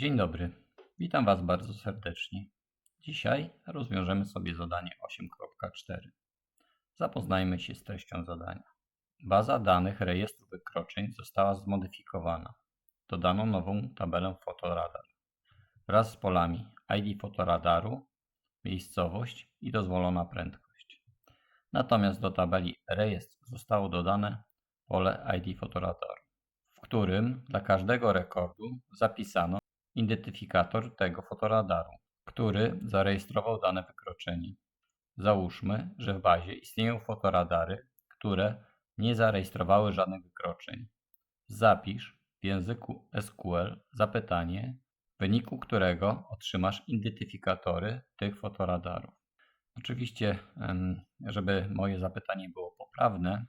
Dzień dobry, witam Was bardzo serdecznie. Dzisiaj rozwiążemy sobie zadanie 8.4. Zapoznajmy się z treścią zadania. Baza danych rejestru wykroczeń została zmodyfikowana. Dodano nową tabelę fotoradar wraz z polami ID fotoradaru, miejscowość i dozwolona prędkość. Natomiast do tabeli rejestr zostało dodane pole ID fotoradaru, w którym dla każdego rekordu zapisano identyfikator tego fotoradaru, który zarejestrował dane wykroczenie. Załóżmy, że w bazie istnieją fotoradary, które nie zarejestrowały żadnych wykroczeń. Zapisz w języku SQL zapytanie, w wyniku którego otrzymasz identyfikatory tych fotoradarów. Oczywiście, żeby moje zapytanie było poprawne,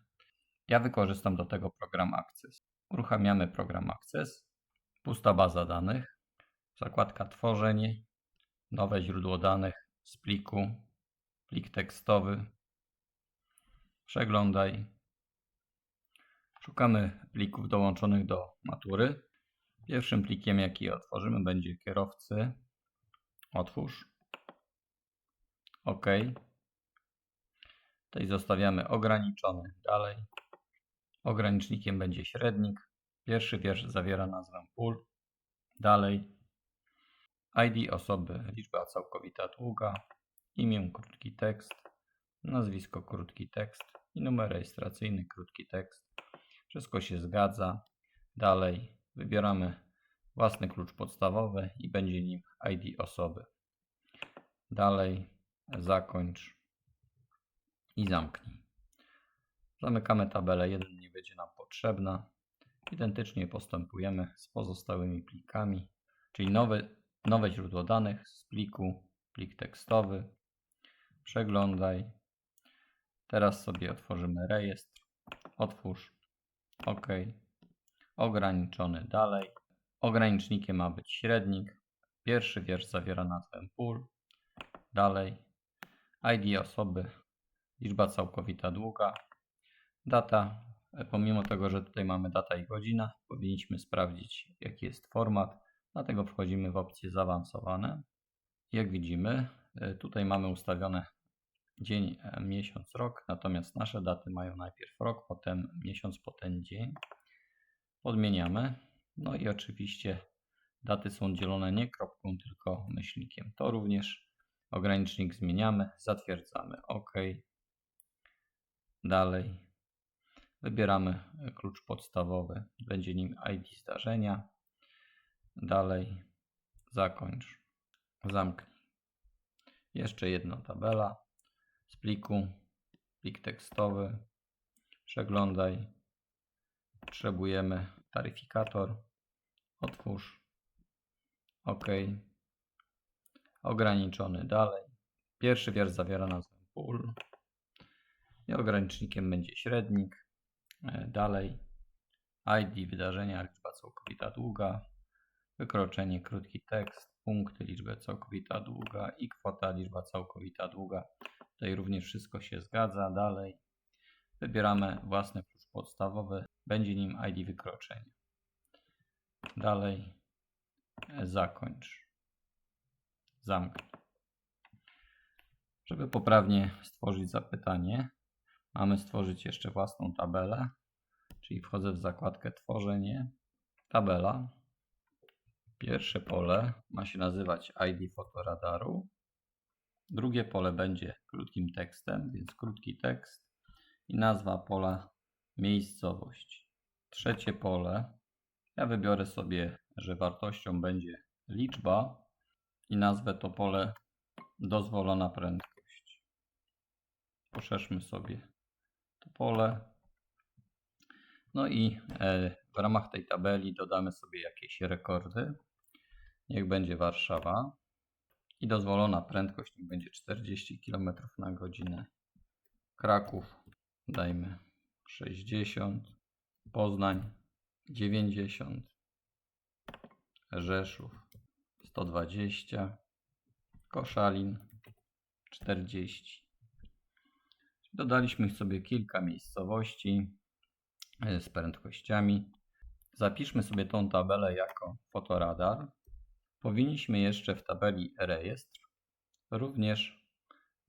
ja wykorzystam do tego program Access. Uruchamiamy program Access, pusta baza danych, zakładka Tworzenie, nowe źródło danych z pliku, plik tekstowy, przeglądaj. Szukamy plików dołączonych do matury. Pierwszym plikiem, jaki otworzymy, będzie kierowcy. Otwórz. OK. Tutaj zostawiamy ograniczony. Dalej. Ogranicznikiem będzie średnik. Pierwszy wiersz zawiera nazwę pól. Dalej. ID osoby, liczba całkowita długa, imię krótki tekst, nazwisko krótki tekst i numer rejestracyjny krótki tekst. Wszystko się zgadza. Dalej wybieramy własny klucz podstawowy i będzie nim ID osoby. Dalej zakończ i zamknij. Zamykamy tabelę 1, nie będzie nam potrzebna. Identycznie postępujemy z pozostałymi plikami, czyli nowy, nowe źródło danych z pliku, plik tekstowy. Przeglądaj. Teraz sobie otworzymy rejestr. Otwórz. OK. Ograniczony dalej. Ogranicznikiem ma być średnik. Pierwszy wiersz zawiera nazwę pól. Dalej. ID osoby, liczba całkowita długa, data. Pomimo tego, że tutaj mamy data i godzina, powinniśmy sprawdzić, jaki jest format. Dlatego wchodzimy w opcje zaawansowane. Jak widzimy, e, tutaj mamy ustawione dzień, e, miesiąc, rok, natomiast nasze daty mają najpierw rok, potem miesiąc, potem dzień. Podmieniamy. No i oczywiście daty są dzielone nie kropką, tylko myślnikiem. To również ogranicznik zmieniamy, zatwierdzamy OK. Dalej wybieramy klucz podstawowy, będzie nim ID zdarzenia. Dalej zakończ, zamknij. Jeszcze jedna tabela z pliku, plik tekstowy, przeglądaj. Potrzebujemy taryfikator, otwórz, OK. Ograniczony dalej. Pierwszy wiersz zawiera nazwę pól. I ogranicznikiem będzie średnik. E, Dalej. ID wydarzenia, liczba całkowita długa. Wykroczenie, krótki tekst. Punkty, liczba całkowita długa. I kwota, liczba całkowita długa. Tutaj również wszystko się zgadza. Dalej. Wybieramy własny klucz podstawowy. Będzie nim ID wykroczenia. Dalej. Zakończ zamknij. Żeby poprawnie stworzyć zapytanie, mamy stworzyć jeszcze własną tabelę, czyli wchodzę w zakładkę Tworzenie, tabela. Pierwsze pole ma się nazywać ID fotoradaru. Drugie pole będzie krótkim tekstem, więc krótki tekst i nazwa pola miejscowość. Trzecie pole, ja wybiorę sobie, że wartością będzie liczba i nazwę to pole dozwolona prędkość. Poszerzmy sobie to pole. No i e, w ramach tej tabeli dodamy sobie jakieś rekordy. Niech będzie Warszawa. I dozwolona prędkość niech będzie 40 km na godzinę. Kraków dajmy 60. Poznań 90. Rzeszów 120, Koszalin 40. Dodaliśmy sobie kilka miejscowości e, z prędkościami. Zapiszmy sobie tą tabelę jako fotoradar. Powinniśmy jeszcze w tabeli rejestr również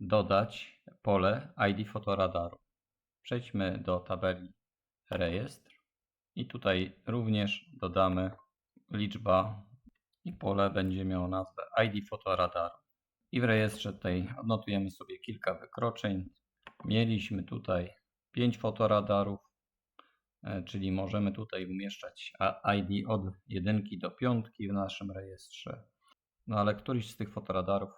dodać pole ID fotoradaru. Przejdźmy do tabeli rejestr i tutaj również dodamy liczba i pole będzie miało nazwę ID fotoradaru. I w rejestrze tutaj odnotujemy sobie kilka wykroczeń. Mieliśmy tutaj 5 fotoradarów, czyli możemy tutaj umieszczać ID od 1 do 5 w naszym rejestrze. No ale któryś z tych fotoradarów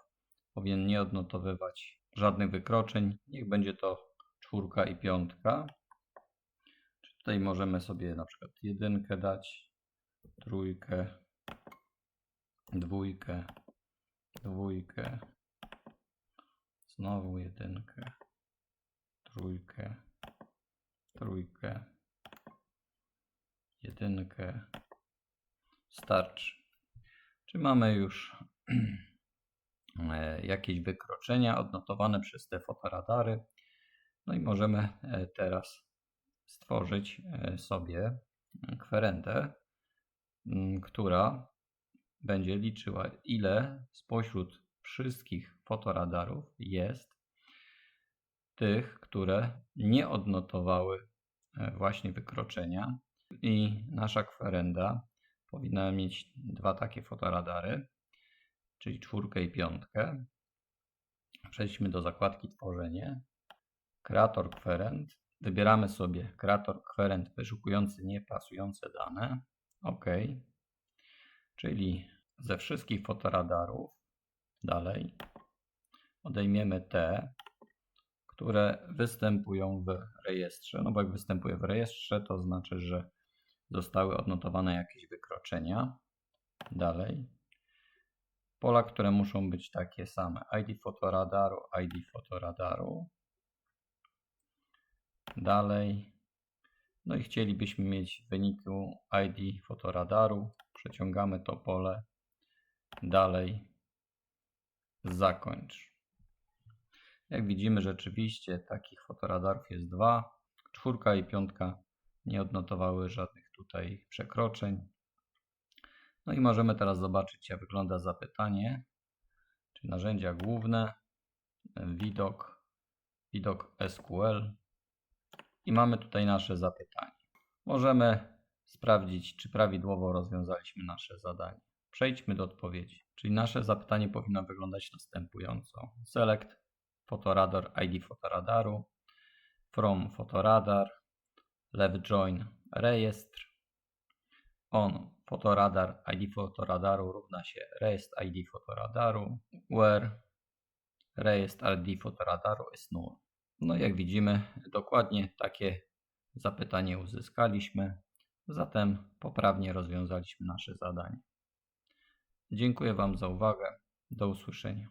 powinien nie odnotowywać żadnych wykroczeń. Niech będzie to czwórka i piątka. Tutaj możemy sobie na przykład jedynkę dać, trójkę, dwójkę, dwójkę, znowu jedynkę, trójkę, trójkę, jedynkę. Starczy. Czy mamy już e, jakieś wykroczenia odnotowane przez te fotoradary? No i możemy e, teraz stworzyć e, sobie kwerentę, m, która będzie liczyła, ile spośród wszystkich fotoradarów jest tych, które nie odnotowały właśnie wykroczenia. I nasza kwerenda powinna mieć dwa takie fotoradary, czyli czwórkę i piątkę. Przejdźmy do zakładki tworzenie. Kreator kwerent. Wybieramy sobie kreator kwerent wyszukujący niepasujące dane. OK. Czyli ze wszystkich fotoradarów dalej odejmiemy te, które występują w rejestrze. No bo jak występuje w rejestrze, to znaczy, że zostały odnotowane jakieś wykroczenia. Dalej. Pola, które muszą być takie same. ID fotoradaru, ID fotoradaru. Dalej. No i chcielibyśmy mieć w wyniku ID fotoradaru. Przeciągamy to pole. Dalej. Zakończ. Jak widzimy, rzeczywiście takich fotoradarów jest dwa. Czwórka i piątka nie odnotowały żadnych tutaj przekroczeń. No i możemy teraz zobaczyć, jak wygląda zapytanie, czy narzędzia główne, widok, widok SQL i mamy tutaj nasze zapytanie. Możemy sprawdzić, czy prawidłowo rozwiązaliśmy nasze zadanie. Przejdźmy do odpowiedzi. Czyli nasze zapytanie powinno wyglądać następująco. Select fotoradar ID fotoradaru from fotoradar left join rejestr on fotoradar ID fotoradaru równa się rest ID fotoradaru where rejestr ID fotoradaru is null. No jak widzimy, dokładnie takie zapytanie uzyskaliśmy, zatem poprawnie rozwiązaliśmy nasze zadanie. Dziękuję Wam za uwagę. Do usłyszenia.